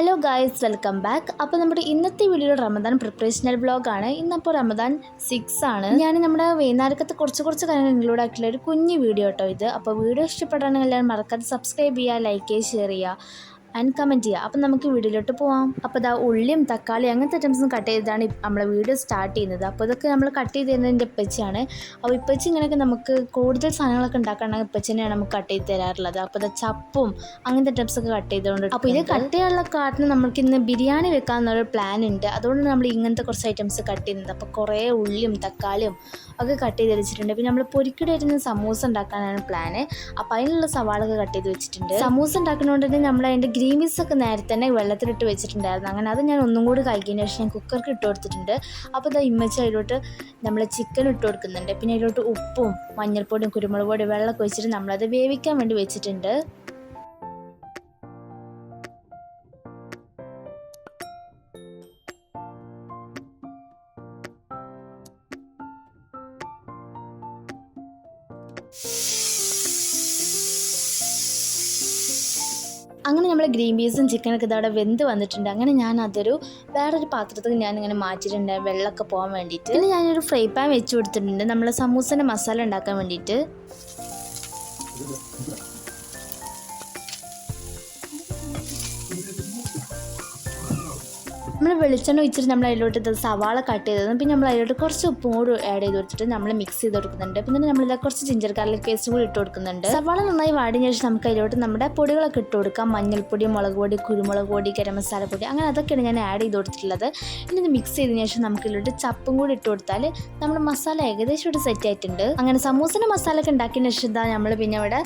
Hello guys welcome back അപ്പോൾ നമ്മുടെ ഇന്നത്തെ വീഡിയോ റമദാൻ പ്രിപ്പറേഷണൽ ബ്ലോഗാണ് ഇന്നപ്പോൾ റമദാൻ സിക്സ് ആണ്. ഞാൻ നമ്മുടെ വൈകുന്നേരത്തെ കുറച്ച് കുറച്ച് കാര്യങ്ങൾ ഇൻക്ലൂഡ് ആക്കിയുള്ള ഒരു കുഞ്ഞു വീഡിയോ കേട്ടോ ഇത്. അപ്പോൾ വീഡിയോ ഇഷ്ടപ്പെടാണെങ്കിൽ മറക്കാതെ സബ്സ്ക്രൈബ് ചെയ്യുക ലൈക്ക് ചെയ്യുക ഷെയർ ചെയ്യുക. ആൻഡ് കമന്റ് ചെയ്യുക അപ്പം നമുക്ക് വീഡിയോയിലോട്ട് പോവാം. അപ്പോൾ ഇതാ ഉള്ളിയും തക്കാളി അങ്ങനത്തെ ഐറ്റംസും കട്ട് ചെയ്താണ് നമ്മളെ വീഡിയോ സ്റ്റാർട്ട് ചെയ്യുന്നത്. അപ്പോൾ ഇതൊക്കെ നമ്മൾ കട്ട് ചെയ്ത് തരുന്നത് എന്റെ ഇപ്പച്ചിയാണ്. അപ്പോൾ ഇപ്പച്ചി ഇങ്ങനെയൊക്കെ നമുക്ക് കൂടുതൽ സാധനങ്ങളൊക്കെ ഉണ്ടാക്കണമെങ്കിൽ ഇപ്പച്ചിനെയാണ് നമുക്ക് കട്ട് ചെയ്ത് തരാറുള്ളത്. അപ്പോൾ ഇതാ ചപ്പും അങ്ങനത്തെ ഐറ്റംസൊക്കെ കട്ട് ചെയ്തുകൊണ്ട് അപ്പോൾ ഇത് കട്ട് ചെയ്യാനുള്ള കാരണം നമുക്ക് ഇന്ന് ബിരിയാണി വെക്കാമെന്നൊരു പ്ലാൻ ഉണ്ട്. അതുകൊണ്ട് നമ്മൾ ഇങ്ങനത്തെ കുറച്ച് ഐറ്റംസ് കട്ട് ചെയ്യുന്നത് അപ്പോൾ കുറേ ഉള്ളിയും തക്കാളിയും ഒക്കെ കട്ട് ചെയ്ത് വെച്ചിട്ടുണ്ട്. പിന്നെ നമ്മൾ പൊരിക്കടി ആയിട്ട് സമൂസ ഉണ്ടാക്കാനാണ് പ്ലാന് അപ്പോൾ അതിനുള്ള സവാളൊക്കെ കട്ട് ചെയ്ത് വെച്ചിട്ടുണ്ട്. സമൂസ ഉണ്ടാക്കുന്നതുകൊണ്ട് തന്നെ നമ്മൾ അതിന്റെ ഗ്രീൻ പീസ് ഒക്കെ നേരത്തെ തന്നെ വെള്ളത്തിലിട്ട് വെച്ചിട്ടുണ്ടായിരുന്നു. അങ്ങനെ അത് ഞാൻ ഒന്നും കൂടി കഴിക്കുന്ന ശേഷം ഞാൻ കുക്കർക്ക് ഇട്ട് കൊടുത്തിട്ടുണ്ട്. അപ്പോൾ ഇതാ ഇമ്മച്ച അതിലോട്ട് നമ്മൾ ചിക്കൻ ഇട്ട് കൊടുക്കുന്നുണ്ട്. പിന്നെ അതിലോട്ട് ഉപ്പും മഞ്ഞൾപ്പൊടിയും കുരുമുളക് പൊടിയും വെള്ളമൊക്കെ വെച്ചിട്ട് നമ്മളത് വേവിക്കാൻ വേണ്ടി വെച്ചിട്ടുണ്ട്. അങ്ങനെ നമ്മൾ ഗ്രീൻ പീസും ചിക്കനൊക്കെ ഇതവിടെ വെന്ത് വന്നിട്ടുണ്ട്. അങ്ങനെ ഞാൻ അതൊരു വേറൊരു പാത്രത്തിൽ ഞാൻ ഇങ്ങനെ മാറ്റിയിട്ടുണ്ട്. വെള്ളമൊക്കെ പോകാൻ വേണ്ടിയിട്ട്. പിന്നെ ഞാനൊരു ഫ്രൈ പാൻ വെച്ച് കൊടുത്തിട്ടുണ്ട്. നമ്മൾ സമൂസന്റെ മസാല ഉണ്ടാക്കാൻ വേണ്ടിയിട്ട്. നമ്മൾ വെളിച്ചെണ്ണ ഒഴിച്ചിട്ട് നമ്മൾ അതിലോട്ട് സവാള കട്ട് ചെയ്തതും പിന്നെ നമ്മൾ അതിലോട്ട് കുറച്ച് ഉപ്പും കൂടി ആഡ് ചെയ്ത് കൊടുത്തിട്ട് നമ്മൾ മിക്സ് ചെയ്ത് കൊടുക്കുന്നുണ്ട്. പിന്നെ നമ്മളിത് കുറച്ച് ജിഞ്ചർ ഗാർലിക് പേസ്റ്റ് കൂടി ഇട്ട് കൊടുക്കുന്നുണ്ട്. സവാള നന്നായി വാടിയ ശേഷം നമുക്ക് അതിലോട്ട് നമ്മുടെ പൊടികളൊക്കെ ഇട്ട് കൊടുക്കാം. മഞ്ഞൾപ്പൊടി മുളക് പൊടി കുരുമുളക് പൊടി ഗരം മസാല പൊടി അങ്ങനെ അതൊക്കെയാണ് ഞാൻ ആഡ് ചെയ്ത് കൊടുത്തിട്ടുള്ളത്. ഇനി ഇത് മിക്സ് ചെയ്തതിന് ശേഷം നമുക്ക് ഇതിലോട്ട് ചപ്പും കൂടി ഇട്ട് കൊടുത്താൽ നമ്മുടെ മസാല ഏകദേശം ഇവിടെ സെറ്റ് ആയിട്ടുണ്ട്. അങ്ങനെ സമൂസിന് മസാല ഒക്കെ ഉണ്ടാക്കിയതിന് ശേഷം ഇതാ നമ്മൾ പിന്നെ ഇവിടെ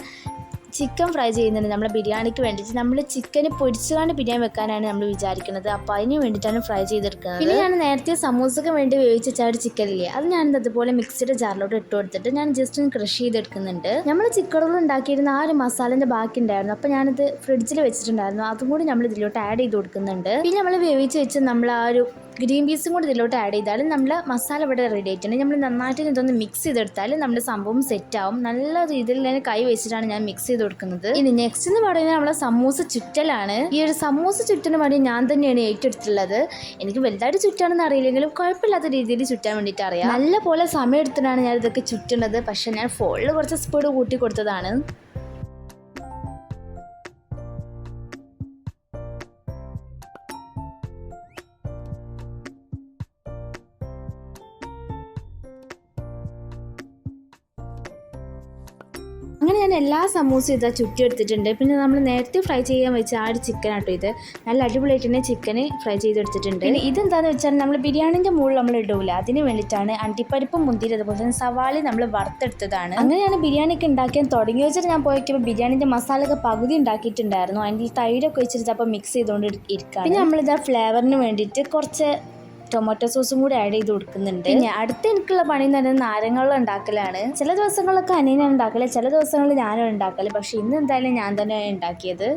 ചിക്കൻ ഫ്രൈ ചെയ്യുന്നുണ്ട് നമ്മുടെ ബിരിയാണിക്ക് വേണ്ടിയിട്ട്. നമ്മൾ ചിക്കന് പൊരിച്ചുകൊണ്ട് ബിരിയാണി വെക്കാനാണ് നമ്മൾ വിചാരിക്കുന്നത് അപ്പോൾ അതിന് വേണ്ടിയിട്ടാണ് ഫ്രൈ ചെയ്തെടുക്കുന്നത്. പിന്നെ ഞാൻ നേരത്തെ സമൂസക്ക് വേണ്ടി വേവിച്ച ഒരു ചിക്കൻ ഇല്ലേ അത് ഞാൻ അതുപോലെ മിക്സിയുടെ ജാറിലോട്ട് ഇട്ട് കൊടുത്തിട്ട് ഞാൻ ജസ്റ്റ് ഒന്ന് ക്രഷ് ചെയ്തെടുക്കുന്നുണ്ട്. നമ്മൾ ചിക്കൻ ഉണ്ടാക്കിയിരുന്ന ആ ഒരു മസാലേന്റെ ബാക്കി ഉണ്ടായിരുന്നു. അപ്പോൾ ഞാനത് ഫ്രിഡ്ജിൽ വെച്ചിട്ടുണ്ടായിരുന്നു. അതും കൂടി നമ്മൾ ഇതിലോട്ട് ആഡ് ചെയ്ത് കൊടുക്കുന്നുണ്ട്. പിന്നെ നമ്മൾ വേവിച്ച് വെച്ച് നമ്മൾ ആ ഒരു ഗ്രീൻ പീസും കൂടി ഇതിലോട്ട് ആഡ് ചെയ്താൽ നമ്മൾ മസാല ഇവിടെ റെഡി ആയിട്ടുണ്ട്. നമ്മൾ നന്നായിട്ട് ഇതൊന്ന് മിക്സ് ചെയ്തെടുത്താൽ നമ്മുടെ സംഭവം സെറ്റ് ആവും. നല്ല രീതിയിൽ ഞാൻ കൈ വെച്ചിട്ടാണ് ഞാൻ മിക്സ് ചെയ്ത് കൊടുക്കുന്നത്. ഇനി നെക്സ്റ്റ് എന്ന് പറയുന്നത് നമ്മളെ സമൂസ ചുറ്റലാണ്. ഈ ഒരു സമൂസ ചുറ്റിന് വേണ്ടി ഞാൻ തന്നെയാണ് ഏറ്റെടുത്തിട്ടുള്ളത്. എനിക്ക് വലുതായിട്ട് ചുറ്റാണെന്ന് അറിയില്ലെങ്കിലും കുഴപ്പമില്ലാത്ത രീതിയിൽ ചുറ്റാൻ വേണ്ടിയിട്ട് അറിയാം. നല്ല പോലെ സമയം എടുത്തിട്ടാണ് ഞാൻ ഇതൊക്കെ ചുറ്റുന്നത് പക്ഷെ ഞാൻ ഫോണിൽ കുറച്ച് സ്പീഡ് കൂട്ടി കൊടുത്തതാണ്. അങ്ങനെ ഞാൻ എല്ലാ സമൂസയും ഇതാ ചുറ്റി എടുത്തിട്ടുണ്ട് പിന്നെ നമ്മൾ നേരത്തെ ഫ്രൈ ചെയ്യാൻ വെച്ച ആ ഒരു ചിക്കൻ ആട്ടോ ഇത്. നല്ല അടിപൊളിയായിട്ട് തന്നെ ചിക്കന് ഫ്രൈ ചെയ്തെടുത്തിട്ടുണ്ട്. പിന്നെ ഇതെന്താണെന്ന് വെച്ചാൽ നമ്മൾ ബിരിയാണിന്റെ മുകളിൽ നമ്മൾ ഇടൂല. അതിന് വേണ്ടിയിട്ടാണ് അണ്ടിപ്പരിപ്പും മുന്തിരി അതുപോലെ തന്നെ സവാളി നമ്മൾ വറുത്തെടുത്തതാണ്. അങ്ങനെയാണ് ബിരിയാണിയൊക്കെ ഉണ്ടാക്കാൻ തുടങ്ങി. വെച്ചിട്ട് ഞാൻ പോയപ്പോൾ ബിരിയാണിന്റെ മസാലയൊക്കെ പകുതി ഉണ്ടാക്കിയിട്ടുണ്ടായിരുന്നു. അതിന്റെ തൈരൊക്കെ വെച്ചിട്ട് അപ്പോൾ മിക്സ് ചെയ്തുകൊണ്ട് ഇരിക്കുക പിന്നെ നമ്മളിതാ ഫ്ലേവറിന് വേണ്ടിയിട്ട് കുറച്ച് ടൊമാറ്റോ സോസും കൂടി ആഡ് ചെയ്ത് കൊടുക്കുന്നുണ്ട്. പിന്നെ അടുത്ത എനിക്കുള്ള പണി എന്ന് പറയുന്നത് നാരങ്ങളും ഉണ്ടാക്കലാണ്. ചില ദിവസങ്ങളിലൊക്കെ അനിയനാണ് ഉണ്ടാക്കൽ ചില ദിവസങ്ങളിൽ ഞാനും ഉണ്ടാക്കൽ. പക്ഷെ ഇന്ന് എന്തായാലും ഞാൻ തന്നെയാണ് ഉണ്ടാക്കിയത്.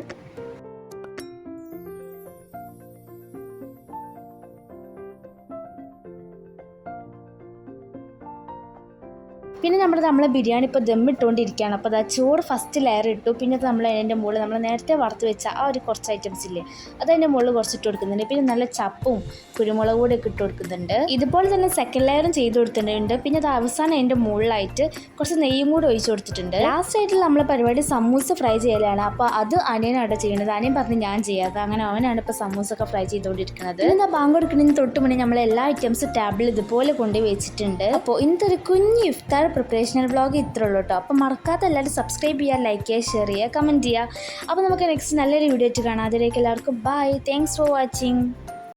പിന്നെ നമ്മൾ നമ്മളെ ബിരിയാണി ഇപ്പോൾ ദമ്മിട്ടുകൊണ്ടിരിക്കുകയാണ് അപ്പോൾ അതാ ചോറ് ഫസ്റ്റ് ലെയർ ഇട്ടു. പിന്നെ നമ്മൾ അതിന്റെ മുകളിൽ നമ്മൾ നേരത്തെ വറുത്ത് വെച്ച ആ ഒരു കുറച്ച് ഐറ്റംസ് ഇല്ലേ അത് അതിന്റെ മുകളിൽ കുറച്ച് ഇട്ട് കൊടുക്കുന്നുണ്ട്. പിന്നെ നല്ല ചപ്പും കുരുമുളക് കൂടി ഒക്കെ ഇട്ട് കൊടുക്കുന്നുണ്ട്. ഇതുപോലെ തന്നെ സെക്കൻഡ് ലെയറും ചെയ്ത് കൊടുത്തിട്ടുണ്ട്. പിന്നെ അത് അവസാനം അതിന്റെ മുകളിലായിട്ട് കുറച്ച് നെയ്യും കൂടി ഒഴിച്ച് കൊടുത്തിട്ടുണ്ട്. ലാസ്റ്റ് ആയിട്ട് നമ്മളെ പരിപാടി സമൂസ ഫ്രൈ ചെയ്യലാണ്. അപ്പോൾ അത് അനിയനാണ് ചെയ്യുന്നത്. അനിയൻ പറഞ്ഞ് ഞാൻ ചെയ്യാതെ അങ്ങനെ അവനാണ് ഇപ്പോൾ സമൂസ ഒക്കെ ഫ്രൈ ചെയ്തുകൊണ്ടിരിക്കുന്നത്. പിന്നെ ബാങ്ക് കൊടുക്കുന്നതിന് തൊട്ട് മുന്നേ നമ്മൾ എല്ലാ ഐറ്റംസും ടേബിളിൽ ഇതുപോലെ കൊണ്ടുപോയി വെച്ചിട്ടുണ്ട്. അപ്പോൾ ഇന്നത്തെ ഒരു കുഞ്ഞ് ഇഫ്താർ പ്രിപ്പറേഷണൽ വ്ളോഗ് ഇത്രേ ഉള്ളൂ കേട്ടോ അപ്പോൾ മറക്കാത്ത എല്ലാവരും സബ്സ്ക്രൈബ് ചെയ്യുക ലൈക്ക് ചെയ്യുക ഷെയർ ചെയ്യുക കമന്റ് ചെയ്യുക. അപ്പോൾ നമുക്ക് നെക്സ്റ്റ് നല്ലൊരു വീഡിയോ ആയിട്ട് കാണാം. അതിലേക്ക് എല്ലാവർക്കും ബൈ താങ്ക്സ് ഫോർ വാച്ചിങ്